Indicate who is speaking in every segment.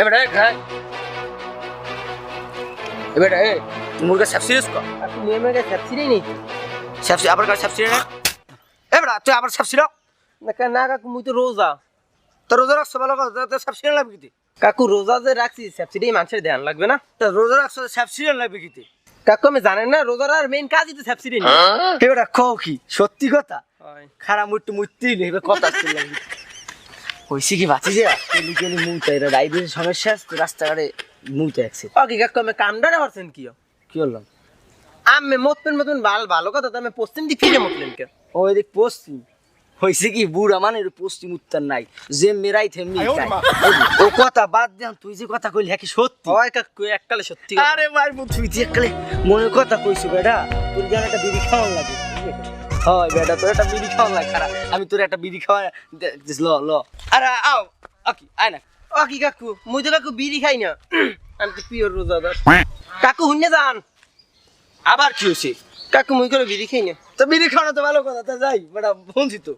Speaker 1: এবারে খাই এবারে এ মুরগা সাবসিডিস কর
Speaker 2: আপনি নেমে গেছে সাবসিডি নেই
Speaker 1: সাবসিডি আবার কার সাবসিডি না এবারে তুই আবার সাবসিডি
Speaker 2: না কা- না কাকু মুই তো রোজা
Speaker 1: তো রোজা রাখছো ভালো কথা তো সাবসিডি লাগবে কিতে
Speaker 2: কাকু রোজা যে রাখছি সাবসিডি মানুষের ধ্যান লাগবে না?
Speaker 1: তো রোজা রাখছো সাবসিডি লাগবে কিতে?
Speaker 2: কাকু আমি জানেন না রোজার আর মেইন কাজই তো সাবসিডি নেই
Speaker 1: এবারে কও কি? সত্যি কথা? খারাপ মুট্টু নেই এবার কথা হইছে কি বাঁচি যা? কেলি কেলি মুতে এটা ডায়াবেটিস সমস্যা আছে তো রাস্তাঘাটে মুতে আছে
Speaker 2: ওকে কাকু আমি কামডারে পারছেন কি
Speaker 1: কি হলাম
Speaker 2: আমি মতপেন মতন ভালো ভালো কথা তো আমি পশ্চিম দিক ফিরে মতলেন কে
Speaker 1: ওই দেখ পশ্চিম। হয়েছে কি বুড়া মানে পশ্চিম উত্তর নাই যে মেরাই থেমনি ও কথা বাদ দেন তুই যে কথা কইলি হ্যাঁ কি সত্যি?
Speaker 2: হয় কাকু এককালে সত্যি
Speaker 1: আরে ভাই তুই যে একলে মনের কথা কইছো বেটা তোর যেন একটা বিড়ি খাওয়ান লাগে হয় বেটা তোর একটা বিড়ি খাওয়ান লাগে খারাপ। আমি তোর একটা বিড়ি খাওয়া দে- ল ল। আরে আও আকি আয় না।
Speaker 2: ও কি কাকু মুই তো কাকু বিড়ি খাই না। আমি তো পিওর রোজাদার। কাকু হুন্নে যান?
Speaker 1: আবার কি হয়েছে
Speaker 2: কাকু মুই করে বিড়ি খাই না।
Speaker 1: তো বিড়ি খাওয়ানো তো ভালো কথা তা যাই বেটা বলছি তো।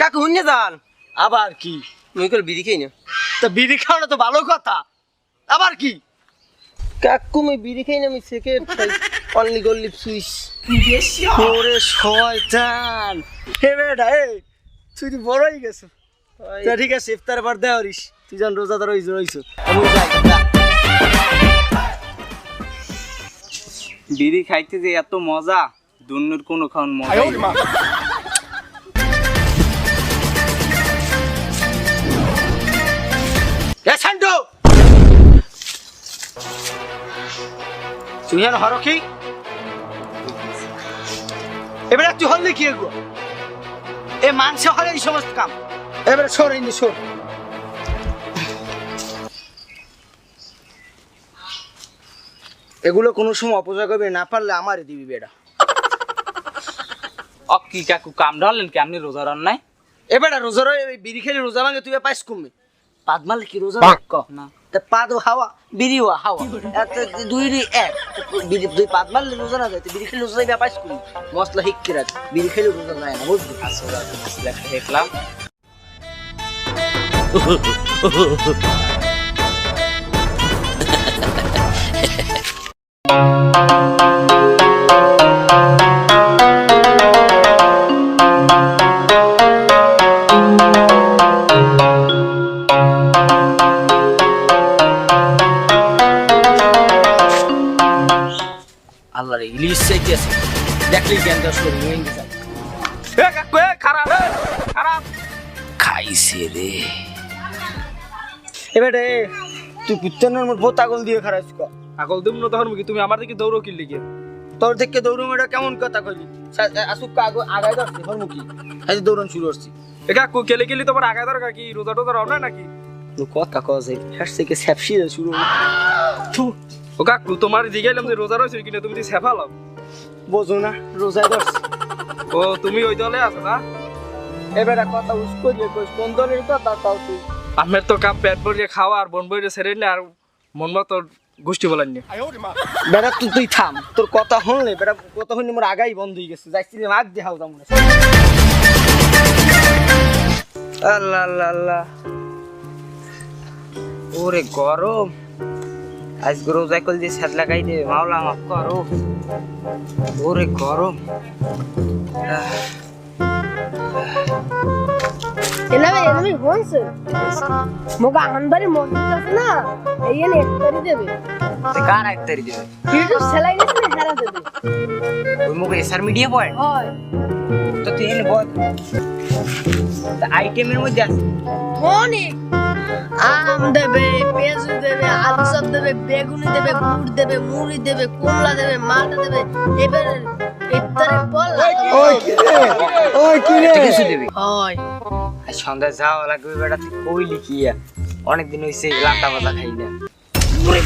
Speaker 2: কাকু হুন্নে যান।
Speaker 1: আবার কি?
Speaker 2: মুই করে বিড়ি খাই না
Speaker 1: তো বিড়ি খাওয়ানো তো ভালো কথা। আবার কি?
Speaker 2: কাকু মুই বিড়ি খাই না মুই সেকেন্ড খাই অনলি গোল্ড সুইস
Speaker 1: ওরে শয়তান। হে বেটা এ তুই তো বড়ই গেছো। তা ঠিক আছে ইফতার পর দেওয়া রিস তুই যখন রোজাদার হইছ রইছ। আমি যাই
Speaker 3: বিড়ি খাইতে যে এত মজা দুন্নুর কোনো খাওয়ান মজা
Speaker 1: তুই হেন হরকি এবারে তুই হলে কি গো এ মানসে হলে এই সমস্ত কাম। এবারে সর সর। এগুলো কোনো সময় অপচয় করবে না পারলে আমারই দিবি বেটা
Speaker 3: অ কি কাকু কাম ঢালেন কি? আপনি রোজা রান নাই?
Speaker 1: এবারে রোজার ওই বিড়ি খেলে রোজা ভাঙে তুই পাইস কমে পাদ মারলে কি রোজা ক
Speaker 3: না।
Speaker 1: তা পাদ হাওয়া। বিড়িও হাওয়া। দুই এক। দুই পাত মারলে রোজা না যায় বিড়ি খেলে রোজা যাবে পাইস করি মশলা হিক্কি রাখ বিড়ি খেলে রোজা যায় না, বুঝলি?
Speaker 3: দেখলাম
Speaker 1: Thank রে ইলিশ চাইতে আছে। দেখলি জ্ঞান দশ করে নিয়ে গেছে
Speaker 3: এ কাকু খারাপ খারাপ।
Speaker 1: খাইছে রে। এবারে তুই কুত্তানের মোট বহুত আগল দিয়ে খারাপ কর
Speaker 3: আগল দিম না তখন কি? তুমি আমার দিকে দৌড়ো কি লিখে
Speaker 1: তোর থেকে দৌড়ুম এটা কেমন কথা কইলি? আসুক আগে আগায় ধরছি হরমুখী এই যে দৌড়ন শুরু করছি।
Speaker 3: এ কাকু কেলে কেলি তোমার আগায় দরকার কি রোজা টোজা রাও না নাকি
Speaker 1: কথা কছে ফেস থেকে স্যাপসি শুরু থু
Speaker 3: ও কাকু তোমার দিকে এলাম যে রোজা রয়েছে কিনা তুমি সেফালাম
Speaker 1: বোঝো না ধরছি
Speaker 3: ও তুমি ওই দলে আছো না?
Speaker 1: এবারে কথা উস করিয়ে কইস কোন দলের কথা তাও তুই?
Speaker 3: আমের তো কাম পেট ভরিয়ে খাওয়া আর বন ভরিয়ে ছেড়ে নিলে আর মন মতো গোষ্ঠী বলেন নি
Speaker 1: বেড়া তুই তুই থাম তোর কথা হলে বেড়া কথা হলে মোর আগাই বন্ধ হয়ে গেছে যাইছিলাম আগ দেখাও তেমন
Speaker 3: আল্লাহ আল্লাহ আল্লাহ। ওরে গরম। আজ রোজা কল দিয়ে সাত লাগাই দে মাওলা মাফ করো। ওরে গরম।
Speaker 4: এলাবে এলাবে হয়েছে মোকে আনবারে মসজিদ আছে না এই এনে দেবে।
Speaker 3: কার এক তারি দেবে?
Speaker 4: সেলাই হেরা দেবে?
Speaker 3: ওই এসআর মিডিয়া
Speaker 4: হয়।
Speaker 3: তো তুই এনে বল আইটেমের মধ্যে আছে।
Speaker 4: অনেক আম দেবে পেঁয়াজু দেবে আলু সব দেবে বেগুনি দেবে গুড় দেবে মুড়ি দেবে কমলা দেবে মালটা দেবে এবার ইফতারের পর
Speaker 1: ওই কি রে? ওই কি রে?
Speaker 3: কিছু দিবি?
Speaker 4: হয়।
Speaker 3: সন্ধ্যা যাওয়া লাগবে বেটা তুই কইলি কি অনেকদিন হইছে লাটা বাজা খাই না।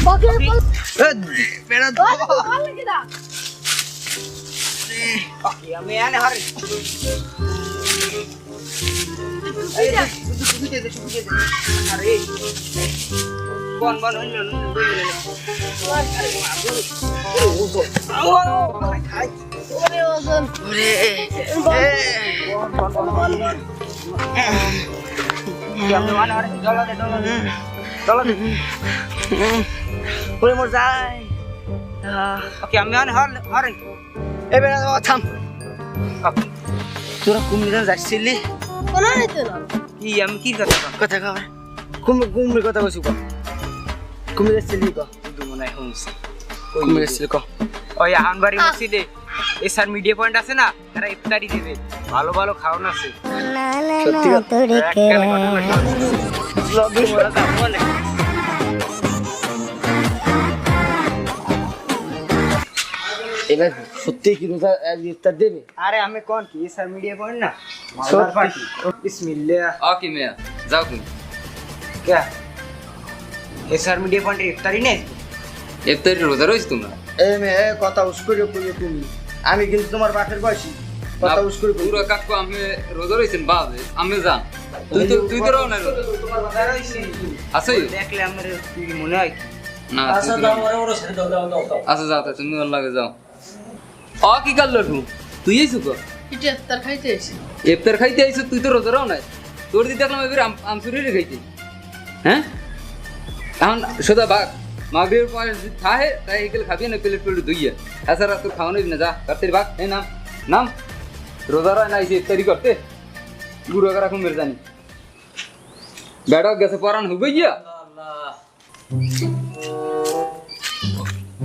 Speaker 4: বকের বল।
Speaker 1: বেড়া
Speaker 4: ভালো লাগে না
Speaker 1: আমি এনে হারে বন বন হইল
Speaker 4: ওরে
Speaker 3: মানে
Speaker 1: ওরে মোর যাই।
Speaker 3: ওকে আমি মানে হর হরে
Speaker 1: এ বেড়া ও থাম তোরা কুমির যাচ্ছিলি?
Speaker 4: কোনো নিতে না
Speaker 3: কি আমি কি কথা
Speaker 1: কথা কবে কুমির কুমির কথা কইছি ক কুমির যাচ্ছিলি ক তুই মনে হয় শুনছি কুমির যাচ্ছিলি ক
Speaker 3: ওই আহনবাড়ি মসজিদে এই স্যার মিডিয়া পয়েন্ট আছে না তারা ইফতারি দেবে। ভালো ভালো খাওয়ান আছে।
Speaker 1: সত্যি কথা? এবার সত্যি কি রোজা ইফতার দেবে?
Speaker 3: আরে আমি কোন কি স্যার মিডিয়া পয়েন্ট না। পার্টি বিসমিল্লাহ।
Speaker 5: ওকে মিয়া যাও তুমি।
Speaker 3: স্যার মিডিয়া পয়েন্টে ইফতারি নেই?
Speaker 5: ইফতারি রোজা রয়েছে তোমরা?
Speaker 1: এ মে এ কথা উস্করে কইলে তুমি। আমি কিন্তু তোমার বাপের বয়সী। কথা উস্করে
Speaker 5: পুরো কাকু আমি রোজা রয়েছেন বাজে আমি যান তুই তো তুই তো রও না রোজা।
Speaker 3: তোমার রইছি
Speaker 5: আছে?
Speaker 3: দেখলে আমার কি মনে হয়
Speaker 5: না আচ্ছা দাও আচ্ছা যাও তুমি লাগে যাও। অ কি করল তু তুই এইসু কো?
Speaker 4: পিঠে তার খাইতে এসে
Speaker 5: ইফতার খাইতে আইছো তুই তো রোজা রও নাই। তোর দি দেখলাম এবার আমসুরি রে খাইতে। হ্যাঁ? এখন সোজা বাঘ মাগরির পরে যদি থাহে তাই এগুলো খাবি না প্লেট প্লেট ধুইয়া। এছাড়া তোর খাওয়ানো না যা তাড়াতাড়ি বাঘ এই নাম নাম। রোজা রয় না ইফতারি করতে। বুড়ো করা কুমের জানি। বেড়া গেছে পরান হবে গিয়া।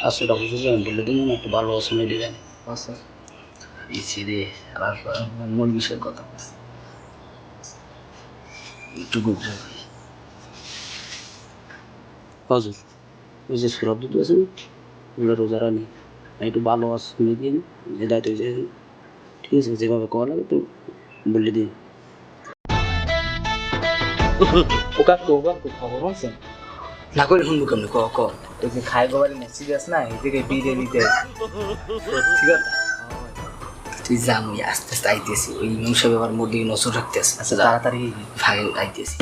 Speaker 6: আসলে ডক্টর সুজন বলে দিন একটু ভালো সময় দিবেন
Speaker 7: আচ্ছা।
Speaker 6: ইচ্ছে রে আর মূল বিষয়ের কথা। একটু গুজব হজুর ওই যে সুরব দুধ আছে না? ওগুলো রোজা রানি। একটু ভালো সময় দিন যে দায়িত্ব যে ঠিক আছে যেভাবে করা লাগে একটু বলে দিন।
Speaker 3: ওকা কোকা খবর আছে?
Speaker 1: না করে শুনব কেমনে? ক ক।
Speaker 3: যে খাই গোবারে মেসেজ আছে না এই থেকে বিড়ে নিতে
Speaker 1: ঠিক আছে? তুই যা আমি আস্তে আস্তে আইতেছি। ওই ইমাম সাহেব আমার মোর দিকে নজর রাখতেছে।
Speaker 6: আচ্ছা তাড়াতাড়ি
Speaker 1: ভাগে আইতেছি।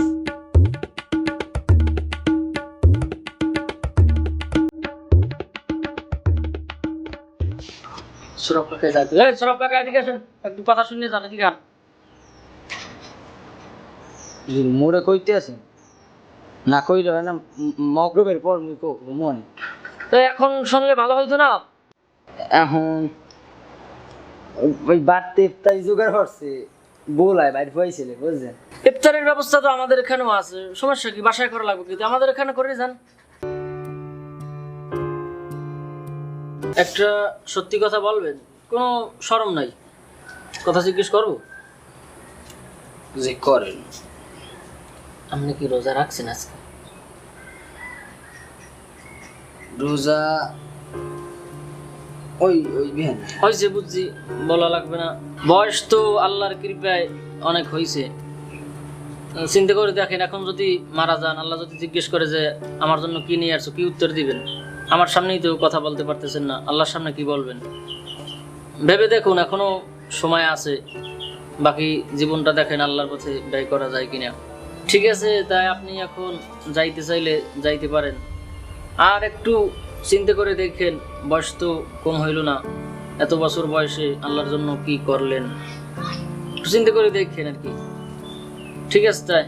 Speaker 6: সুরব কাকে যাবে এই সুরব কাকা এদিকে আসেন। একটু কথা শুনে যান এদিকে আন।
Speaker 1: মোরে কইতে আছে না কইলে না মগরবের পর মুই কো মনে।
Speaker 6: তো এখন শুনলে ভালো হইতো না?
Speaker 1: এখন ওই- বাড়তে ইফতারি জোগাড় করছে বোলায় বাইরে হয়েছিল বুঝছেন
Speaker 6: ইফতারের ব্যবস্থা তো আমাদের এখানেও আছে সমস্যা কি? বাসায় করা লাগবে কিন্তু আমাদের এখানে করে যান। একটা সত্যি কথা বলবেন কোনো শরম নাই। কথা জিজ্ঞেস করব?
Speaker 1: যে করেন।
Speaker 6: আপনি কি রোজা রাখছেন আজকে?
Speaker 1: রোজা ওই ওই বিহান।
Speaker 6: হয়েছে বুঝছি বলা লাগবে না। বয়স তো আল্লাহর কৃপায় অনেক হয়েছে চিন্তা করে দেখেন এখন যদি মারা যান আল্লাহ যদি জিজ্ঞেস করে যে আমার জন্য কি নিয়ে আসছো কি উত্তর দিবেন? আমার সামনেই তো কথা বলতে পারতেছেন না আল্লাহর সামনে কি বলবেন? ভেবে দেখুন এখনও সময় আছে। বাকি জীবনটা দেখেন আল্লাহর পথে ব্যয় করা যায় কিনা। ঠিক আছে, তাই আপনি এখন যাইতে চাইলে যাইতে পারেন। আর একটু চিন্তা করে দেখেন, বয়স তো কম হইল না। এত বছর বয়সে আল্লাহর জন্য কি করলেন? চিন্তা করে দেখেন আর কি। ঠিক আছে, তাই।